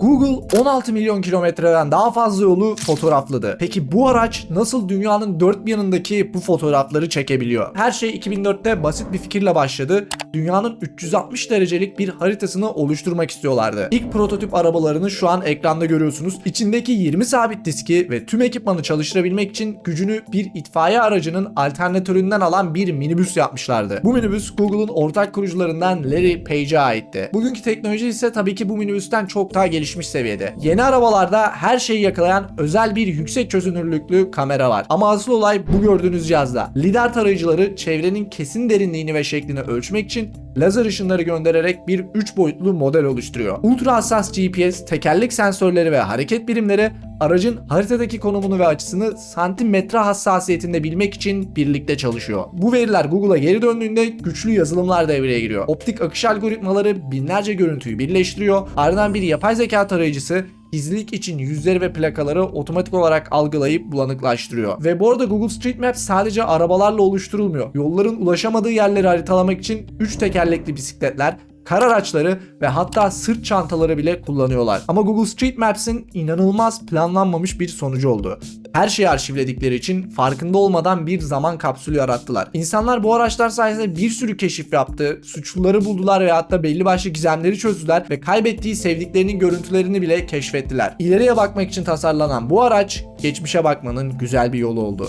Google 16 milyon kilometreden daha fazla yolu fotoğrafladı. Peki bu araç nasıl dünyanın dört bir yanındaki bu fotoğrafları çekebiliyor? Her şey 2004'te basit bir fikirle başladı. Dünyanın 360 derecelik bir haritasını oluşturmak istiyorlardı. İlk prototip arabalarını şu an ekranda görüyorsunuz. İçindeki 20 sabit diski ve tüm ekipmanı çalıştırabilmek için gücünü bir itfaiye aracının alternatöründen alan bir minibüs yapmışlardı. Bu minibüs Google'un ortak kurucularından Larry Page'e aitti. Bugünkü teknoloji ise tabii ki bu minibüsten çok daha gelişmiş seviyede. Yeni arabalarda her şeyi yakalayan özel bir yüksek çözünürlüklü kamera var. Ama asıl olay bu gördüğünüz cihazda. Lidar tarayıcıları çevrenin kesin derinliğini ve şeklini ölçmek için lazer ışınları göndererek bir 3 boyutlu model oluşturuyor. Ultra hassas GPS, tekerlek sensörleri ve hareket birimleri aracın haritadaki konumunu ve açısını santimetre hassasiyetinde bilmek için birlikte çalışıyor. Bu veriler Google'a geri döndüğünde güçlü yazılımlar devreye giriyor. Optik akış algoritmaları binlerce görüntüyü birleştiriyor. Ardından bir yapay zeka tarayıcısı gizlilik için yüzleri ve plakaları otomatik olarak algılayıp bulanıklaştırıyor. Ve bu arada Google Street Maps sadece arabalarla oluşturulmuyor. Yolların ulaşamadığı yerleri haritalamak için 3 tekerlekli bisikletler, kar araçları ve hatta sırt çantaları bile kullanıyorlar. Ama Google Street Maps'in inanılmaz planlanmamış bir sonucu oldu. Her şeyi arşivledikleri için farkında olmadan bir zaman kapsülü yarattılar. İnsanlar bu araçlar sayesinde bir sürü keşif yaptı, suçluları buldular ve hatta belli başlı gizemleri çözdüler ve kaybettiği sevdiklerinin görüntülerini bile keşfettiler. İleriye bakmak için tasarlanan bu araç geçmişe bakmanın güzel bir yolu oldu.